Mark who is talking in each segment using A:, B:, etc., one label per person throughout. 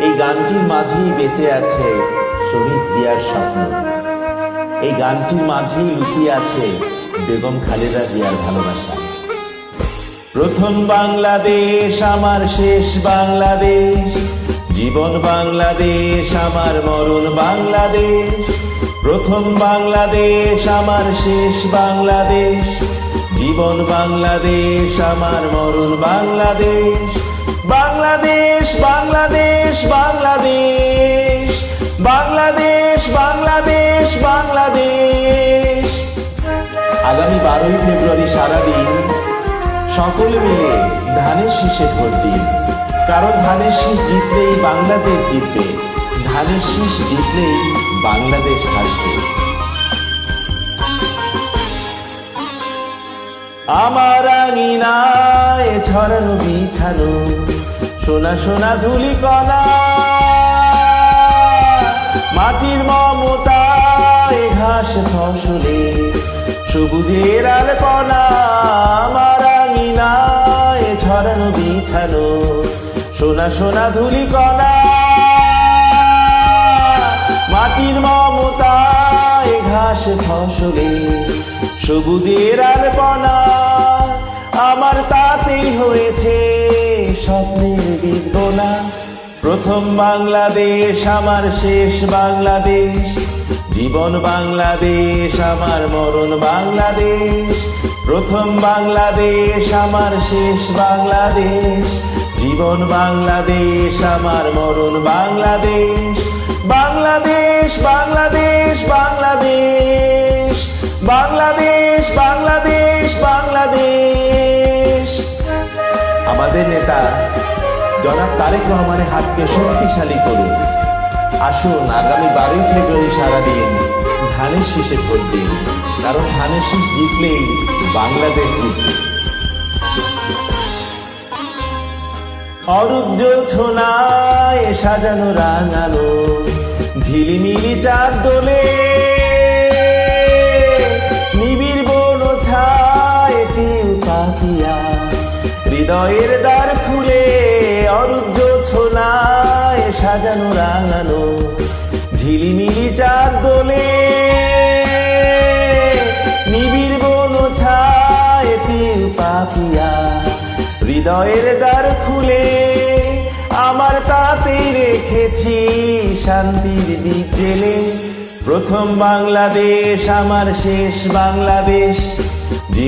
A: এই গানটির মাঝেই বেঁচে আছে শহীদ জিয়ার স্বপ্ন। এই গানটির মাঝেই লুকিয়ে আছে বেগম খালেদা জিয়ার ভালোবাসা। প্রথম বাংলাদেশ, আমার শেষ বাংলাদেশ। জীবন বাংলাদেশ, আমার মরণ বাংলাদেশ। প্রথম বাংলাদেশ, আমার শেষ বাংলাদেশ। জীবন বাংলাদেশ, আমার মরণ বাংলাদেশ। বাংলাদেশ বাংলাদেশ বাংলাদেশ বাংলাদেশ বাংলাদেশ বাংলাদেশ। আগামী বারোই ফেব্রুয়ারি সারাদিন সকলে মিলে ধানের শীষে ভোট দিন। কারণ ধানের শীষ জিতলেই বাংলাদেশ জিতবে, ধানের শীষ জিতলেই বাংলাদেশ থাকবে আমার আঙিনায় ছড়ানো বিছানো, সোনা সোনা ধুলি কণা মাটির মমতায় ঘাস ফসলে, সবুজের আলপনা আমার আঙিনায় ছড়ানো বিছানো, সোনা সোনা ধুলি কণা মাটির মমতায় ঘাস ফসলে সবুজের আলপনা আমার তাতেই হয়েছে স্বপ্নের বীজ বোনা। প্রথম বাংলাদেশ, আমার শেষ বাংলাদেশ। জীবন বাংলাদেশ, আমার মরণ বাংলাদেশ। প্রথম বাংলাদেশ, আমার শেষ বাংলাদেশ। জীবন বাংলাদেশ, আমার মরণ বাংলাদেশ। বাংলাদেশ বাংলাদেশ বাংলাদেশ। বাংলাদেশ বাংলাদেশ বাংলাদেশ। আমাদের নেতা জনাব তারেক রহমানের হাতকে শক্তিশালী করুন। আসুন, আগামী বারোই ফেব্রুয়ারি সারাদিন ধানের শীষে ভোট দিন। কারণ ধানের শীষ জিতলেই বাংলাদেশ জিতবে। অরুজ্জ ছোনায় সাজানো রাঙানো ঝিলিমিলি চার দোলে হৃদয়ের দ্বার খুলে অরুজ্জ ছোনায় সাজানো রাঙানো ঝিলিমিলি চার দোলে। নিবিড় বন ছায় পিউ পাপিয়া হৃদয়ের দ্বার খুলে আমার তাতেই রেখেছি শান্তির দ্বীপ জেলে। প্রথম বাংলাদেশ, আমার শেষ বাংলাদেশ।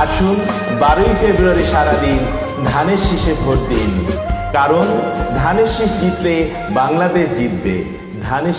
A: আসুন বারোই ফেব্রুয়ারি সারাদিন ধানের শীষে ভোট দিন। কারণ ধানের শীষ জিতলে বাংলাদেশ জিতবে। ধানের